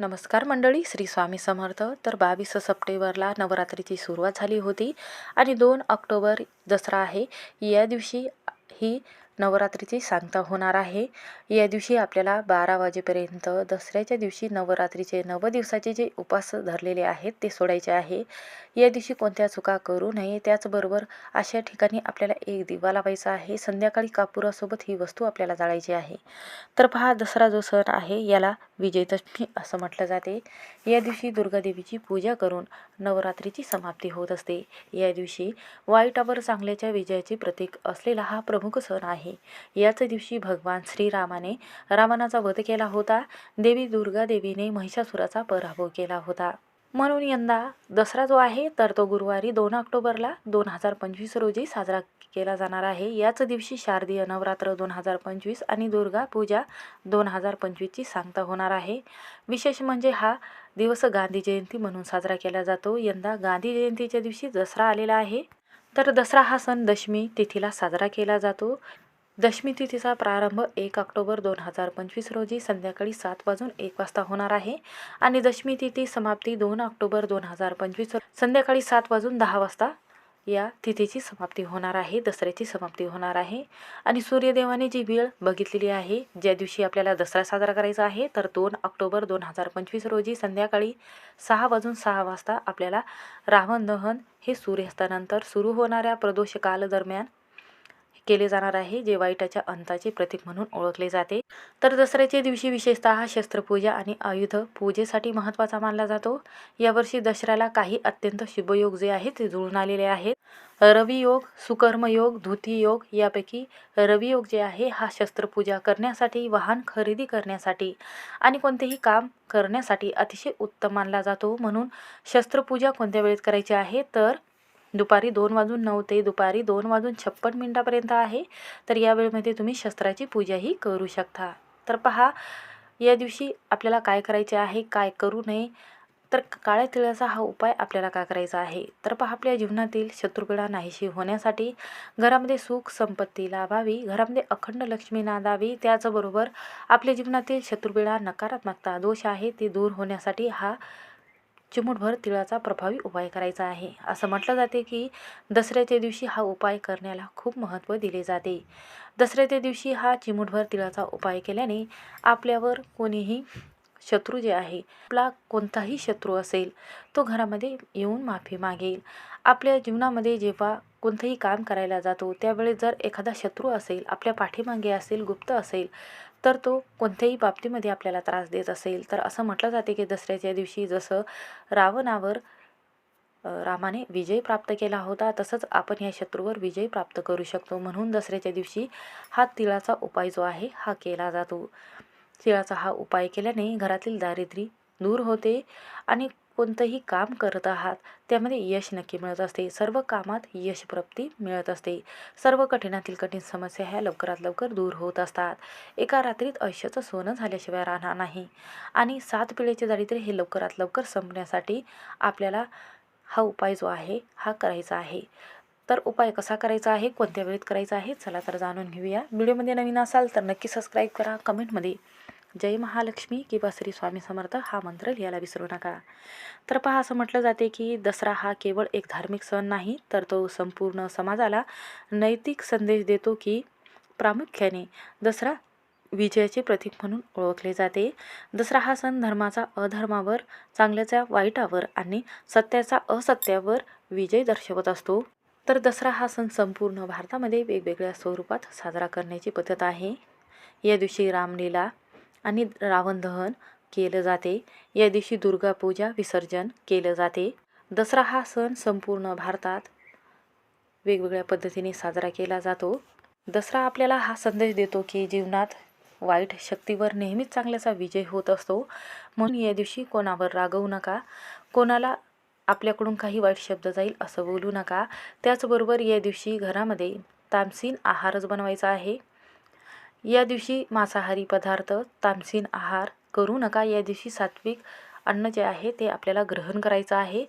नमस्कार मंडळी श्री स्वामी समर्थ. तर बावीस सप्टेंबरला नवरात्रीची सुरुवात झाली होती आणि दोन ऑक्टोबर दसरा आहे. या दिवशी ही नवरात्रीची सांगता होणार आहे. या दिवशी आपल्याला बारा वाजेपर्यंत दसऱ्याच्या दिवशी नवरात्रीचे नव दिवसाचे जे उपास धरलेले आहेत ते सोडायचे आहे. या दिवशी कोणत्या चुका करू नये त्याचबरोबर अशा ठिकाणी आपल्याला एक दिवा लावायचा आहे. संध्याकाळी कापुरासोबत ही वस्तू आपल्याला जाळायची आहे. तर पहा दसरा जो सण आहे याला विजयदशमी असं म्हटलं जाते. या दिवशी दुर्गादेवीची पूजा करून नवरात्रीची समाप्ती होत असते. या दिवशी वाईटावर चांगल्याच्या विजयाचे प्रतीक असलेला हा प्रमुख सण आहे. याच दिवशी भगवान श्रीरामाने रावणाचा वध केला होता. देवी दुर्गा देवीने महिषासुराचा पराभव केला होता. म्हणून यंदा दसरा जो आहे तर तो गुरुवारी दोन ऑक्टोबरला दोन हजार पंचवीस रोजी साजरा केला जाणार आहे. याच दिवशी शारदीय नवरात्र दोन हजार पंचवीस आणि दुर्गा पूजा दोन हजार पंचवीसची सांगता होणार आहे. विशेष म्हणजे हा दिवस गांधी जयंती म्हणून साजरा केला जातो. यंदा गांधी जयंतीच्या दिवशी दसरा आलेला आहे. तर दसरा हा सण दशमी तिथीला साजरा केला जातो. दशमी तिथीचा प्रारंभ एक ऑक्टोबर दोन हजार पंचवीस रोजी संध्याकाळी सात वाजून एक वाजता होणार आहे. आणि दशमी तिथी समाप्ती दोन ऑक्टोबर दोन हजार पंचवीस संध्याकाळी सात वाजून दहा वाजता या तिथीची समाप्ती होणार आहे दसऱ्याची समाप्ती होणार आहे. आणि सूर्यदेवाने जी वेळ बघितलेली आहे ज्या दिवशी आपल्याला दसरा साजरा करायचा आहे तर दोन ऑक्टोबर दोन हजार पंचवीस रोजी संध्याकाळी सहा वाजून सहा वाजता आपल्याला रावण दहन हे सूर्यास्तानंतर सुरू होणाऱ्या प्रदोष काल दरम्यान केले जाणार आहे. जे वाईटाच्या अंताचे प्रतीक म्हणून ओळखले जाते. तर दसऱ्याच्या दिवशी विशेषतः शस्त्रपूजा आणि आयुध पूजेसाठी महत्त्वाचा मानला जातो. यावर्षी दसऱ्याला काही अत्यंत शुभयोग जे आहेत ते जुळून आलेले आहेत. रवियोग सुकर्मयोग धुती योग यापैकी रवियोग जे आहे हा शस्त्रपूजा करण्यासाठी वाहन खरेदी करण्यासाठी आणि कोणतेही काम करण्यासाठी अतिशय उत्तम मानला जातो. म्हणून शस्त्रपूजा कोणत्या वेळेत करायची आहे? तर दुपारी दोन वाजून नऊ ते दुपारी दोन वाजून छप्पन मिनटापर्यंत आहे तर या वेळेमध्ये तुम्ही शस्त्राची पूजाही करू शकता. तर पहा या दिवशी आपल्याला काय करायचे आहे काय करू नये तर काळ्या तिळाचा हा उपाय आपल्याला काय करायचा आहे? तर पहा आपल्या जीवनातील शत्रुपिळा नाहीशी होण्यासाठी घरामध्ये सुख संपत्ती लाभावी घरामध्ये अखंड लक्ष्मी नांदावी त्याचबरोबर आपल्या जीवनातील शत्रुपिळा नकारात्मकता दोष आहे ती दूर होण्यासाठी हा चिमूटभर तिळाचा प्रभावी उपाय करायचा आहे. असं म्हटलं जाते की दसऱ्याच्या दिवशी हा उपाय करण्याला खूप महत्त्व दिले जाते. दसऱ्याच्या दिवशी हा चिमूटभर तिळाचा उपाय केल्याने आपल्यावर कोणीही शत्रू जे आहे आपला कोणताही शत्रू असेल तो घरामध्ये येऊन माफी मागेल. आपल्या जीवनामध्ये जेव्हा कोणतंही काम करायला जातो त्यावेळेस जर एखादा शत्रू असेल आपल्या पाठीमागे असेल गुप्त असेल तर तो कोणत्याही बाबतीमध्ये आपल्याला त्रास देत असेल. तर असं म्हटलं जाते की दसऱ्याच्या दिवशी जसं रावणावर रामाने विजय प्राप्त केला होता तसंच आपण या शत्रूवर विजय प्राप्त करू शकतो. म्हणून दसऱ्याच्या दिवशी हा तिळाचा उपाय जो आहे हा केला जातो. तिळाचा हा उपाय केल्याने घरातील दारिद्र्य दूर होते आणि कोणतंही काम करत आहात त्यामध्ये यश नक्की मिळत असते. सर्व कामात यशप्राप्ती मिळत असते. सर्व कठीणातील कठीण समस्या ह्या लवकरात लवकर दूर होत असतात. एका रात्रीत आयुष्याचं सोनं झाल्याशिवाय राहणार नाही. आणि सात पिढीचे दारिद्र्य हे लवकरात लवकर संपण्यासाठी आपल्याला हा उपाय जो आहे हा करायचा आहे. तर उपाय कसा करायचा आहे कोणत्या वेळेत करायचा आहे चला तर जाणून घेऊया. व्हिडिओमध्ये नवीन असाल तर नक्की सबस्क्राईब करा कमेंटमध्ये जय महालक्ष्मी किंवा श्री स्वामी समर्थ हा मंत्र लिहायला विसरू नका. तर पहा असं म्हटलं जाते की दसरा हा केवळ एक धार्मिक सण नाही तर तो संपूर्ण समाजाला नैतिक संदेश देतो की प्रामुख्याने दसरा विजयाचे प्रतीक म्हणून ओळखले जाते. दसरा हा सण धर्माचा अधर्मावर चांगल्याच्या वाईटावर आणि सत्याचा असत्यावर विजय दर्शवत असतो. तर दसरा हा सण संपूर्ण भारतामध्ये वेगवेगळ्या स्वरूपात साजरा करण्याची पद्धत आहे. या दिवशी रामलीला आणि रावण दहन केलं जाते. या दिवशी दुर्गापूजा विसर्जन केलं जाते. दसरा हा सण संपूर्ण भारतात वेगवेगळ्या पद्धतीने साजरा केला जातो. दसरा आपल्याला हा संदेश देतो की जीवनात वाईट शक्तीवर नेहमीच चांगल्याचा विजय होत असतो. म्हणून या दिवशी कोणावर रागवू नका. कोणाला आपल्याकडून काही वाईट शब्द जाईल असं बोलू नका. त्याचबरोबर या दिवशी घरामध्ये तामसीन आहारच बनवायचा आहे. या दिवशी मांसाहारी पदार्थ तामसीन आहार करू नका. या दिवशी सात्विक अन्न जे आहे ते आपल्याला ग्रहण करायचं आहे.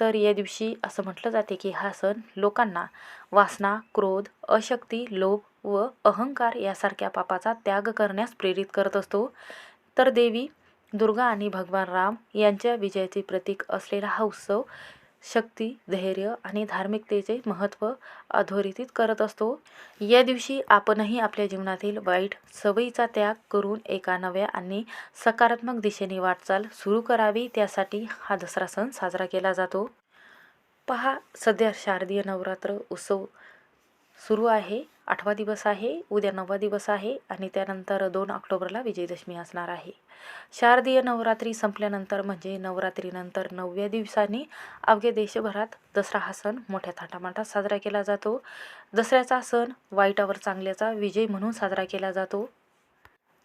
तर या दिवशी असं म्हटलं जाते की हा सण लोकांना वासना क्रोध अशक्ती लोभ व अहंकार यासारख्या पापाचा त्याग करण्यास प्रेरित करत असतो. तर देवी दुर्गा आणि भगवान राम यांच्या विजयाचे प्रतीक असलेला हा उत्सव शक्ती धैर्य आणि धार्मिकतेचे महत्त्व अधोरेखित करत असतो. या दिवशी आपणही आपल्या जीवनातील वाईट सवयीचा त्याग करून एका नव्या आणि सकारात्मक दिशेने वाटचाल सुरू करावी त्यासाठी हा दसरा सण साजरा केला जातो. पहा सध्या शारदीय नवरात्र उत्सव सुरू आहे. आठवा दिवस आहे उद्या नववा दिवस आहे आणि त्यानंतर दोन ऑक्टोबरला विजयदशमी असणार आहे. शारदीय नवरात्री संपल्यानंतर म्हणजे नवरात्रीनंतर नवव्या दिवसांनी अवघ्या देशभरात दसरा हा सण मोठ्या थाटामाटात साजरा केला जातो. दसऱ्याचा सण वाईटावर चांगल्याचा विजय म्हणून साजरा केला जातो.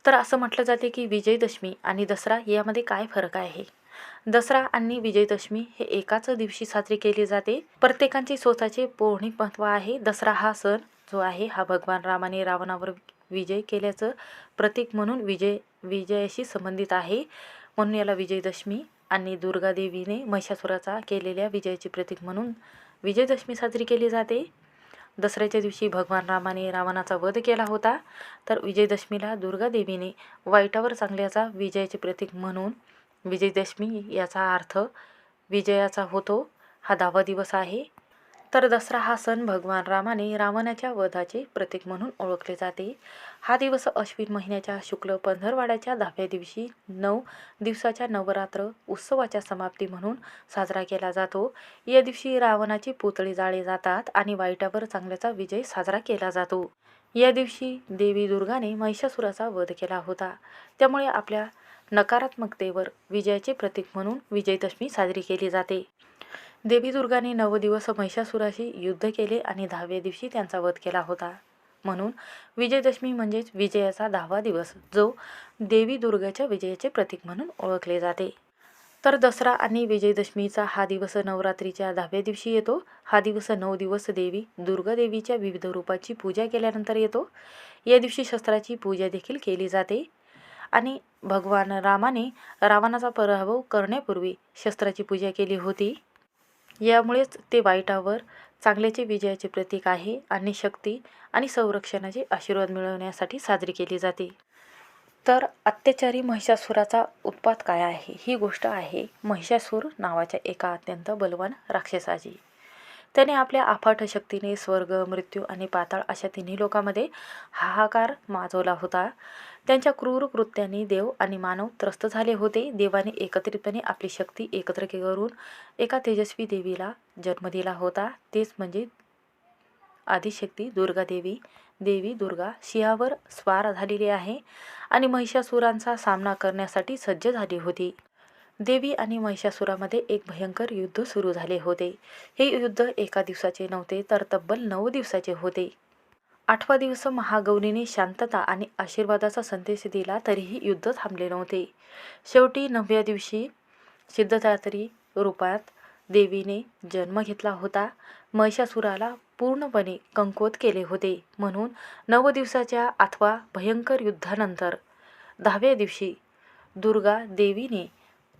तर असं म्हटलं जाते की विजयदशमी आणि दसरा यामध्ये काय फरक आहे? दसरा आणि विजयदशमी हे एकाच दिवशी साजरी केली जाते. प्रत्येकाचे स्वतःचे पौराणिक महत्त्व आहे. दसरा हा सण जो आहे हा भगवान रामाने रावणावर विजय केल्याचं प्रतीक म्हणून विजय विजयाशी संबंधित आहे. म्हणून याला विजयदशमी आणि दुर्गादेवीने महिषासुराचा केलेल्या विजयाचे प्रतीक म्हणून विजयदशमी साजरी केली जाते. दसऱ्याच्या दिवशी भगवान रामाने रावणाचा वध केला होता. तर विजयदशमीला दुर्गादेवीने वाईटावर चांगल्याचा विजयाचे प्रतीक म्हणून विजयदशमी याचा अर्थ विजयाचा होतो. हा दहावा दिवस आहे. तर दसरा हा सण भगवान रामाने रावणाच्या वधाचे प्रतीक म्हणून ओळखले जाते. हा दिवस अश्विन महिन्याच्या शुक्ल पंधरवाड्याच्या दहाव्या दिवशी नऊ दिवसाच्या नवरात्र उत्सवाच्या समाप्ती म्हणून साजरा केला जातो. या दिवशी रावणाची पुतळी जाळे जातात आणि वाईटावर चांगल्याचा विजय साजरा केला जातो. या दिवशी देवी दुर्गाने महिषासुराचा वध केला होता. त्यामुळे आपल्या नकारात्मकतेवर विजयाचे प्रतीक म्हणून विजयदशमी साजरी केली जाते. देवी दुर्गाने नव दिवस महिषासुराशी युद्ध केले आणि दहाव्या दिवशी त्यांचा वध केला होता. म्हणून विजयदशमी म्हणजेच विजयाचा दहावा दिवस जो देवी दुर्गाच्या विजयाचे प्रतीक म्हणून ओळखले जाते. तर दसरा आणि विजयदशमीचा हा दिवस नवरात्रीच्या दहाव्या दिवशी येतो. हा दिवस नऊ दिवस देवी दुर्गादेवीच्या विविध रूपाची पूजा केल्यानंतर येतो. या दिवशी शस्त्राची पूजा देखील केली जाते. आणि भगवान रामाने रावणाचा पराभव करण्यापूर्वी शस्त्राची पूजा केली होती. यामुळेच ते वाईटावर चांगल्याचे विजयाचे प्रतीक आहे आणि शक्ती आणि संरक्षणाचे आशीर्वाद मिळवण्यासाठी साजरी केली जाते. तर अत्याचारी महिषासुराचा उत्पात काय आहे? ही गोष्ट आहे महिषासूर नावाच्या एका अत्यंत बलवान राक्षसाची. त्याने आपल्या अफाट शक्तीने स्वर्ग मृत्यू आणि पाताळ अशा तिन्ही लोकांमध्ये हाहाकार माजवला होता. त्यांच्या क्रूर कृत्याने देव आणि मानव त्रस्त झाले होते. देवाने एकत्रितपणे आपली शक्ती एकत्र करून एका तेजस्वी देवीला जन्म दिला होता. तेच म्हणजे आदिशक्ती दुर्गा देवी. देवी दुर्गा सिंहावर स्वार झालेली आहे आणि महिषासुरांचा सामना करण्यासाठी सज्ज झाली होती. देवी आणि महिषासुरामध्ये एक भयंकर युद्ध सुरू झाले होते. हे युद्ध एका दिवसाचे नव्हते तर तब्बल नऊ दिवसाचे होते. आठवा दिवस महागौरीने शांतता आणि आशीर्वादाचा संदेश दिला तरीही युद्ध थांबले नव्हते. शेवटी नवव्या दिवशी सिद्धदात्री रूपात देवीने जन्म घेतला होता. महिषासुराला पूर्णपणे कंकोत केले होते. म्हणून नव दिवसाच्या अथवा भयंकर युद्धानंतर दहाव्या दिवशी दुर्गा देवीने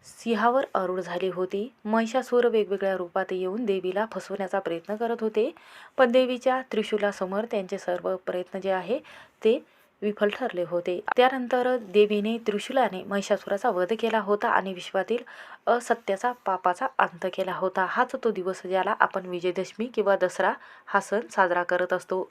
सिंहावर आरूढ झाली होती. महिषासूर वेगवेगळ्या रूपात येऊन देवीला फसवण्याचा प्रयत्न करत होते. पण देवीच्या त्रिशूलासमोर त्यांचे सर्व प्रयत्न जे आहे ते विफल ठरले होते. त्यानंतर देवीने त्रिशूलाने महिषासुराचा वध केला होता आणि विश्वातील असत्याचा पापाचा अंत केला होता. हाच तो दिवस ज्याला आपण विजयदशमी किंवा दसरा हा सण साजरा करत असतो.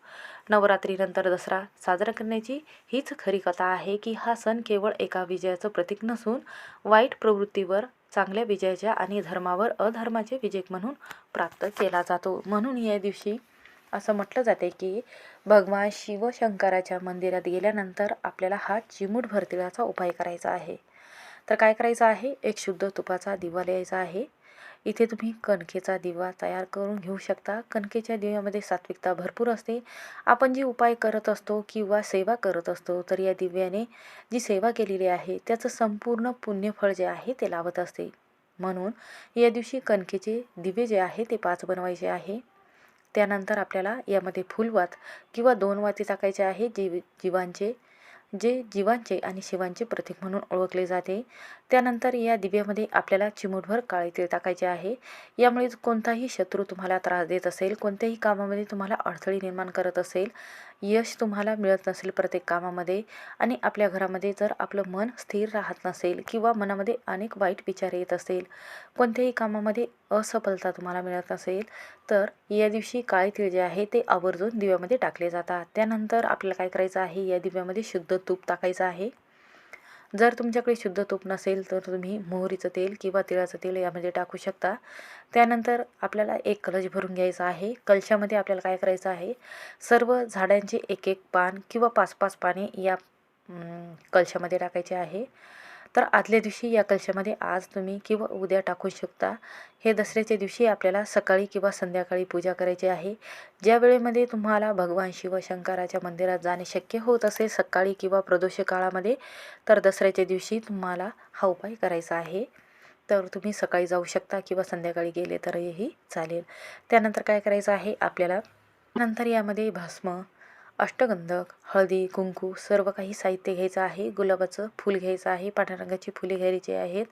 नवरात्रीनंतर दसरा साजरा करण्याची हीच खरी कथा आहे की हा सण केवळ एका विजयाचं प्रतीक नसून वाईट प्रवृत्तीवर चांगल्या विजयाच्या आणि धर्मावर अधर्माचे विजय म्हणून प्राप्त केला जातो. म्हणून या दिवशी असं म्हटलं जाते की भगवान शिवशंकराच्या मंदिरात गेल्यानंतर आपल्याला हा चिमूट तिळाचा उपाय करायचा आहे. तर काय करायचं आहे? एक शुद्ध तुपाचा दिवा लिहायचा आहे. इथे तुम्ही कणकेचा दिवा तयार करून घेऊ शकता. कणकेच्या दिव्यामध्ये सात्विकता भरपूर असते. आपण जी उपाय करत असतो किंवा सेवा करत असतो तर या दिव्याने जी सेवा केलेली आहे त्याचं संपूर्ण पुण्यफळ जे आहे ते लावत असते. म्हणून या दिवशी कणकेचे दिवे जे आहे ते पाच बनवायचे आहे. त्यानंतर आपल्याला यामध्ये फुलवात किंवा दोन वाती टाकायचे आहे जीव जीवांचे जे जीवांचे आणि शिवांचे प्रतीक म्हणून ओळखले जाते. त्यानंतर या दिव्यामध्ये आपल्याला चिमूटभर काळे तीळ टाकायचे आहे. यामुळे कोणताही शत्रू तुम्हाला त्रास देत असेल कोणत्याही कामामध्ये तुम्हाला अडथळे निर्माण करत असेल यश तुम्हाला मिळत नसेल प्रत्येक कामामध्ये आणि आपल्या घरामध्ये जर आपलं मन स्थिर राहत नसेल किंवा मनामध्ये अनेक वाईट विचार येत असेल कोणत्याही कामामध्ये असफलता तुम्हाला मिळत नसेल तर या दिवशी काळे तीळ जे आहे ते आवर्जून दिव्यामध्ये टाकले जातात. त्यानंतर आपल्याला काय करायचं आहे? या दिव्यामध्ये शुद्ध तूप टाकायचं आहे. जर तुमच्याकडे शुद्ध तूप नसेल तर तुम्ही मोहरीचं तेल किंवा तिळाचं तेल यामध्ये टाकू शकता. त्यानंतर आपल्याला एक कलश भरून घ्यायचा आहे. कलशामध्ये आपल्याला काय करायचं आहे? सर्व झाडांचे एक एक पान किंवा पाच पाच पाने या कलशामध्ये टाकायचे आहे. तर आदल्या दिवशी या कलशामध्ये आज तुम्ही किंवा उद्या टाकू शकता. हे दसऱ्याच्या दिवशी आपल्याला सकाळी किंवा संध्याकाळी पूजा करायची आहे. ज्या वेळेमध्ये तुम्हाला भगवान शिवशंकराच्या मंदिरात जाणे शक्य होत असेल सकाळी किंवा प्रदोष काळामध्ये तर दसऱ्याच्या दिवशी तुम्हाला हा उपाय करायचा आहे. तर तुम्ही सकाळी जाऊ शकता किंवा संध्याकाळी गेले तरीही चालेल. त्यानंतर काय करायचं आहे? आपल्याला नंतर यामध्ये भस्म अष्टगंधक हळदी कुंकू सर्व काही साहित्य घ्यायचं आहे. गुलाबाचं फूल घ्यायचं आहे. पांढऱ्या रंगाची फुले घ्यायची आहेत.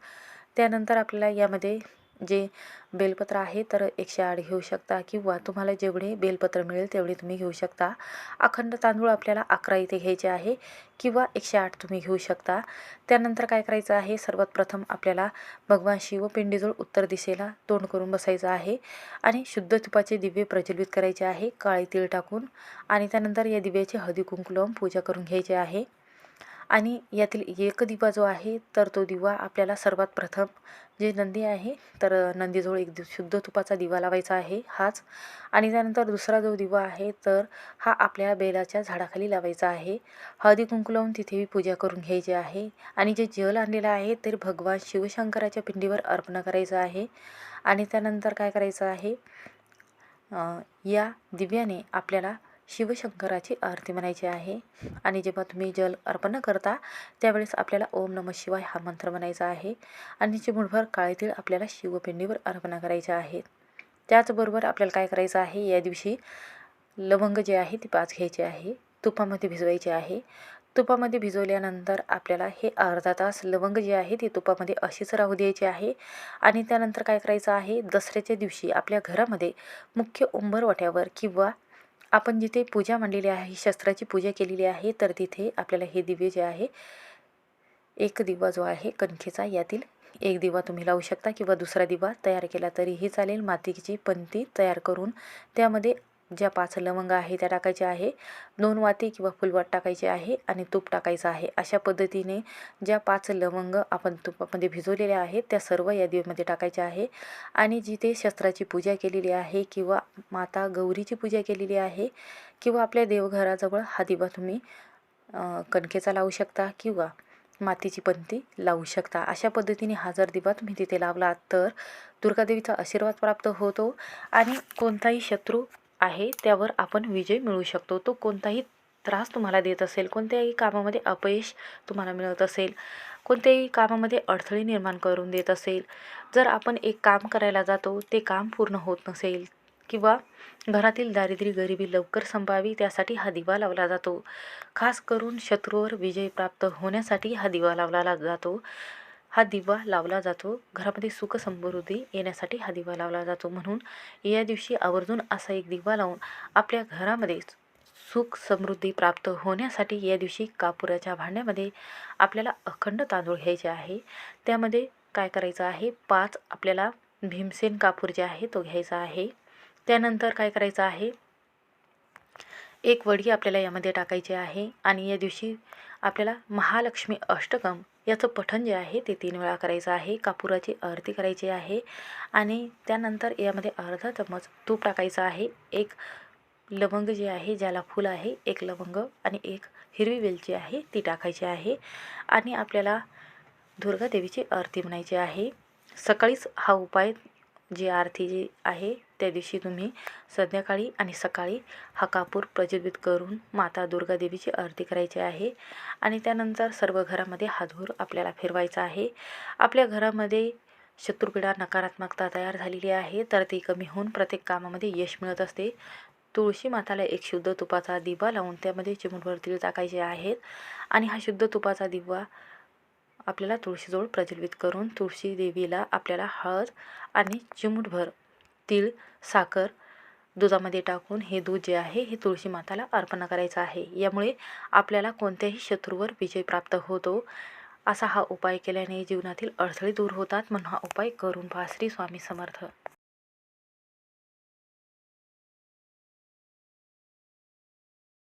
त्यानंतर आपल्याला यामध्ये जे बेलपत्र आहे तर एकशे आठ घेऊ शकता किंवा तुम्हाला जेवढे बेलपत्र मिळेल तेवढे तुम्ही घेऊ शकता. अखंड तांदूळ आपल्याला अकरा इथे घ्यायचे आहे किंवा एकशे आठ तुम्ही घेऊ शकता. त्यानंतर काय करायचं आहे? सर्वात प्रथम आपल्याला भगवान शिव पिंडीजवळ उत्तर दिशेला तोंड करून बसायचं आहे आणि शुद्ध तुपाचे दिवे प्रज्वलित करायचे आहे काळे तीळ टाकून. आणि त्यानंतर या दिव्याची हळदी कुंकू लावून पूजा करून घ्यायची आहे. आणि यातील एक दिवा जो आहे तर तो दिवा आपल्याला सर्वात प्रथम जे नंदी आहे तर नंदीजवळ एक दि शुद्ध तुपाचा दिवा लावायचा आहे हाच. आणि त्यानंतर दुसरा जो दिवा आहे तर हा आपल्या बेलाच्या झाडाखाली लावायचा आहे. हळदी कुंकू लावून तिथेही पूजा करून घ्यायची आहे. आणि जे जल आणलेलं आहे ते भगवान शिवशंकराच्या पिंडीवर अर्पण करायचं आहे. आणि त्यानंतर काय करायचं आहे? या दिव्याने आपल्याला शिवशंकराची आरती म्हणायची आहे. आणि जेव्हा तुम्ही जल अर्पण करता त्यावेळेस आपल्याला ओम नम शिवाय हा मंत्र म्हणायचा आहे. आणि चिमुळभर काळे तीळ आपल्याला शिवपिंडीवर अर्पणा करायच्या आहेत त्याचबरोबर आपल्याला काय करायचं आहे? या दिवशी लवंग जे आहे ती पाच घ्यायची आहे. तुपामध्ये भिजवायचे आहे. तुपामध्ये भिजवल्यानंतर आपल्याला हे अर्धा तास लवंग जे आहे ते तुपामध्ये अशीच राहू द्यायची आहे. आणि त्यानंतर काय करायचं आहे? दसऱ्याच्या दिवशी आपल्या घरामध्ये मुख्य उंबरवाट्यावर किंवा आपण जिथे पूजा मांडलेली आहे शस्त्राची पूजा केलेली आहे तर तिथे आपल्याला हे दिवे जे आहे एक दिवा जो आहे कणखेचा यातील एक दिवा तुम्ही लावू शकता किंवा दुसरा दिवा तयार केला तरीही चालेल. मातीची पंती तयार करून त्यामध्ये ज्या पाच लवंग आहे त्या टाकायच्या आहे. दोन वाती किंवा फुलवाट टाकायचे आहे आणि तूप टाकायचं आहे. अशा पद्धतीने ज्या पाच लवंग आपण तुपामध्ये भिजवलेल्या आहेत त्या सर्व या दिव्यामध्ये टाकायच्या आहे. आणि जिथे शस्त्राची पूजा केलेली आहे किंवा माता गौरीची पूजा केलेली आहे किंवा आपल्या देवघराजवळ हा दिवा तुम्ही कणकेचा लावू शकता किंवा मातीची पंती लावू शकता. अशा पद्धतीने हा जर दिवा तुम्ही तिथे लावलात तर दुर्गादेवीचा आशीर्वाद प्राप्त होतो आणि कोणताही शत्रू आहे त्यावर आपण विजय मिळू शकतो. तो कोणताही त्रास तुम्हाला देत असेल कोणत्याही कामामध्ये अपयश तुम्हाला मिळत असेल कोणत्याही कामामध्ये अडथळे निर्माण करून देत असेल जर आपण एक काम करायला जातो ते काम पूर्ण होत नसेल किंवा घरातील दारिद्र्य गरिबी लवकर संपावी त्यासाठी हा दिवा लावला जातो. खास करून शत्रूवर विजय प्राप्त होण्यासाठी हा दिवा लावला जातो. हा दिवा लावला जातो. घरामध्ये सुख समृद्धी येण्यासाठी हा दिवा लावला जातो. म्हणून या दिवशी आवर्जून असा एक दिवा लावून आपल्या घरामध्ये सुख समृद्धी प्राप्त होण्यासाठी या दिवशी कापुराच्या भांड्यामध्ये आपल्याला अखंड तांदूळ घ्यायचे आहे. त्यामध्ये काय करायचं आहे? पाच आपल्याला भीमसेन कापूर जे आहे तो घ्यायचा आहे. त्यानंतर काय करायचं आहे? एक वडी आपल्याला यामध्ये टाकायची आहे. आणि या दिवशी आपल्याला महालक्ष्मी अष्टकम याचं पठण जे आहे ते तीन वेळा करायचं आहे. कापुराची आरती करायची आहे. आणि त्यानंतर यामध्ये अर्धा चम्मच तूप टाकायचं आहे. एक लवंग जे आहे ज्याला फूल आहे एक लवंग आणि एक हिरवी वेलची आहे ती टाकायची आहे. आणि आपल्याला दुर्गादेवीची आरती म्हणायची आहे. सकाळीच हा उपाय जी आरती जी आहे त्या दिवशी तुम्ही संध्याकाळी आणि सकाळी हा कापूर प्रज्वलित करून माता दुर्गादेवीची आरती करायची आहे. आणि त्यानंतर सर्व घरामध्ये हा धूर आपल्याला फिरवायचा आहे. आपल्या घरामध्ये शत्रुपीडा नकारात्मकता तयार झालेली आहे. तर ती कमी होऊन प्रत्येक कामामध्ये यश मिळत असते. तुळशी माताला एक शुद्ध तुपाचा दिवा लावून त्यामध्ये चिमुटभर तीळ टाकायचे आहेत. आणि हा शुद्ध तुपाचा दिवा आपल्याला तुळशीजवळ प्रज्वलित करून तुळशी देवीला आपल्याला हळद आणि चिमूटभर तीळ साखर दुधामध्ये टाकून हे दूध जे आहे हे तुळशी माताला अर्पण करायचं आहे. यामुळे आपल्याला कोणत्याही शत्रूवर विजय प्राप्त होतो. असा हा उपाय केल्याने जीवनातील अडथळे दूर होतात. म्हणून हा उपाय करून पहा. श्री स्वामी समर्थ.